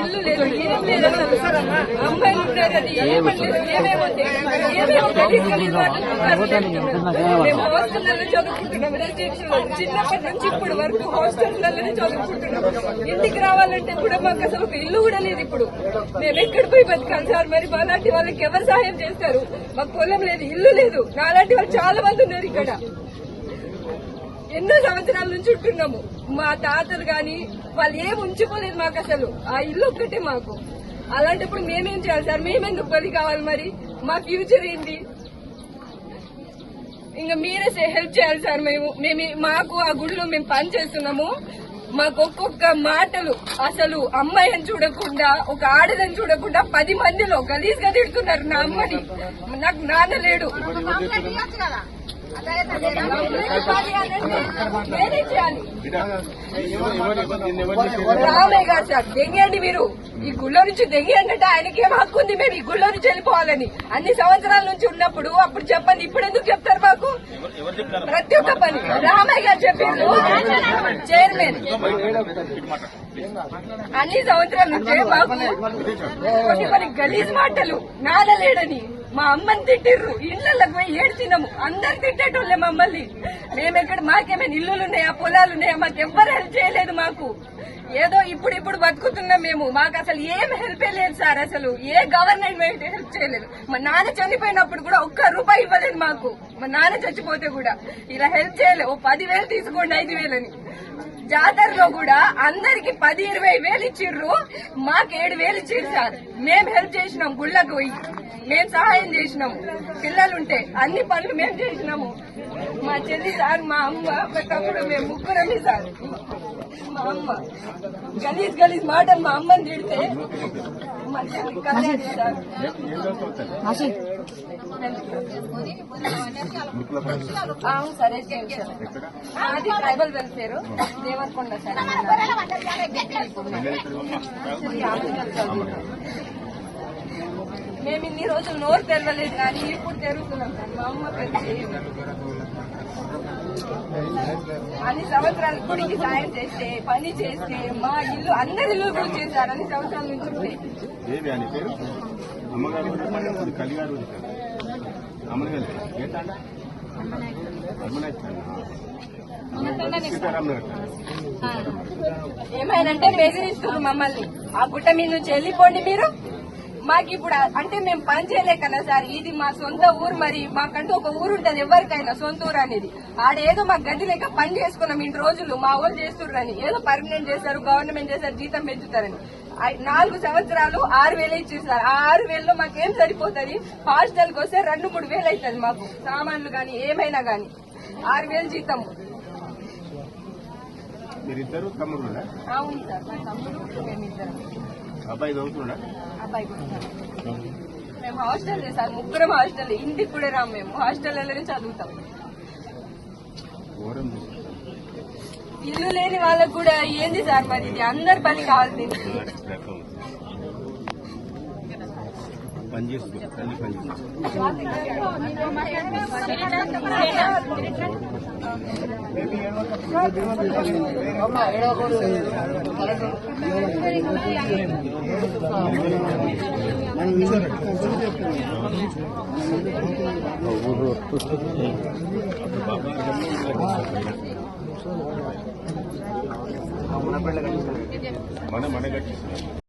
ఇల్లు లేదు ఏం లేదు అసలు. అమ్మాయిలు అది. ఏమేమో గలీజ్ గలీజ్ మాటలు మాట్లాడుతున్నారు. మేము హాస్టల్లో చదువుకుంటున్నాం. చిన్నప్పటి నుంచి ఇప్పటి వరకు హాస్టల్లోనే చదువుకుంటున్నాం ఇంటికి రావాలంటే కూడా మాకు అసలు ఒక ఇల్లు కూడా లేదు ఇప్పుడు. మేము ఎక్కడ పోయి బతకాలి సార్? మరి మాలాంటి వాళ్ళకి ఎవరు సహాయం చేస్తారు? మాకు పొలం లేదు ఇల్లు లేదు. నాలాంటి వాళ్ళు చాలా మంది ఉన్నారు ఇక్కడ. ఎన్నో సంవత్సరాల నుంచి ఉంటున్నాము. మా తాతలు గాని వాళ్ళు ఏం ఉంచుకోలేదు మాకు అసలు. ఆ ఇల్లు ఒక్కటే మాకు. అలాంటప్పుడు మేమేం చేయాలి సార్? మేమెందుకు బలి కావాలి మరి? మా ఫ్యూచర్ ఏంటి? ఇంకా మీరే హెల్ప్ చేయాలి సార్ మేము. మేము మాకు ఆ గుడిలో మేము పని చేస్తున్నాము. మాకు ఒక్కొక్క మాటలు అసలు అమ్మాయిని చూడకుండా ఒక ఆడదని చూడకుండా పది మందిలో గలీజ్గా తిడుతున్నారు నా అమ్మని. నాకు నాన్న లేడు. నేనే రామయ్య గారు సార్ దెంగండి మీరు. ఈ గుళ్ళో నుంచి దెంగండి అంటే ఆయనకి ఏం హక్కు ఉంది? మేము ఈ గుళ్ళో నుంచి వెళ్ళిపోవాలని. అన్ని సంవత్సరాల నుంచి ఉన్నప్పుడు అప్పుడు చెప్పండి ఇప్పుడు ఎందుకు చెప్తారు మాకు? ప్రతి ఒక్క పని. రామయ్య గారు చెప్పిండు చైర్మన్. అన్ని సంవత్సరాల నుంచే మాకు కొన్ని కొన్ని గలీజ్ మాటలు. నాదలేడని మా అమ్మని తిట్టిర్రు. ఇళ్ళకు పోయి ఏడ్చినాము. అందరు తిట్టేటోళ్ళే మమ్మల్ని. మేమెక్కడ మాకేమైనా ఇల్లులు ఉన్నాయా పొలాలు ఉన్నాయా మాకు ఎవ్వరు హెల్ప్ చేయలేదు మాకు. ఏదో ఇప్పుడు ఇప్పుడు బతుకుతున్నాం మేము. మాకు అసలు ఏం హెల్ప్ లేదు సార్ అసలు. ఏ గవర్నమెంట్ హెల్ప్ చేయలేదు. మా నాన్న చనిపోయినప్పుడు కూడా ఒక్క రూపాయి ఇవ్వలేదు మాకు. మా నాన్న చచ్చిపోతే కూడా. ఇలా హెల్ప్ చేయలేదు ఓ పదివేలు తీసుకోండి ఐదు వేలని. జాతరలో కూడా అందరికి పది ఇరవై వేలు ఇచ్చిర్రు. మాకు ఏడు వేలు ఇచ్చిర్రు సార్. మేము హెల్ప్ చేసినాం గుళ్ళకు పోయి. మేము సహాయం చేసినాము. పిల్లలుంటే అన్ని పనులు మేము చేసినాము. మా చెల్లి సార్ మా అమ్మ ఒకప్పుడు తమ్ముడు మేము ముగ్గురమే సార్. మా అమ్మ. గలీజ్ గలీజ్ మాటలు మా అమ్మని తిడితే అవును సార్ ఎడ్యుకేషన్ అది ట్రైబల్ వెల్ఫేర్. దేవరకొండ సార్ మేము ఇన్ని రోజులు నోరు తెరవలేదు కానీ ఇప్పుడు తెరుగుతున్నాం సార్ మా అమ్మ పెద్ద అన్ని సంవత్సరాలు గుడికి సాయం చేస్తే పని చేస్తే మా ఇల్లు అందరి ఇల్లు కూడా చేశారు అన్ని సంవత్సరాల నుంచి ఉంటే దేవి అని పేరు? అమ్మగారు కలిగారు ఊరు ఇక్కడ. అమ్మగారు ఏ తాండ? అమ్మనాయక్ తాండ. సీతారాం నగర్ తాండ. ఏమైనంటే బెదిరిస్తున్నారు మమ్మల్ని. ఆ గుట్ట మీద నుంచి వెళ్ళిపోండి మీరు. మాకు ఇప్పుడు అంటే మేము పని చేయలే కదా సార్. ఇది మా సొంత ఊరు మరి. మాకంటూ ఒక ఊరు ఉంటది ఎవరికైనా సొంత ఊరు అనేది. ఆడేదో మాకు గది లేక పని చేసుకున్నాం ఇన్ని రోజులు. మా వాళ్ళు చేస్తుర్రని. ఏదో పర్మనెంట్ చేస్తారు గవర్నమెంట్ చేస్తారు జీతం పెంచుతారని. నాలుగు సంవత్సరాలు ఆరు వేలు ఇచ్చేసారు ఆ ఆరు వేలలో మాకేం సరిపోతుంది? హాస్టల్కి వస్తే రెండు మూడు వేలు అవుతుంది మాకు. సామాన్లు గాని ఏమైనా గాని. ఆరు వేలు జీతం. అవును సార్. మా తమ్ముడు మేమిద్దరం అబ్బాయి చదువుతున్నాడా? అబ్బాయి. మేము హాస్టల్ సార్ ముగ్గురం హాస్టల్ ఇంటికి కూడా రాము మేము. హాస్టల్లోనే చదువుతాం. ఇల్లు లేని వాళ్ళకు కూడా ఏంది సార్ మరి ఇది? అందరి పని కావాల్సింది. పని చేస్తుంది తల్లి పని చేస్తుంది మన మన కట్టిస్తున్నాం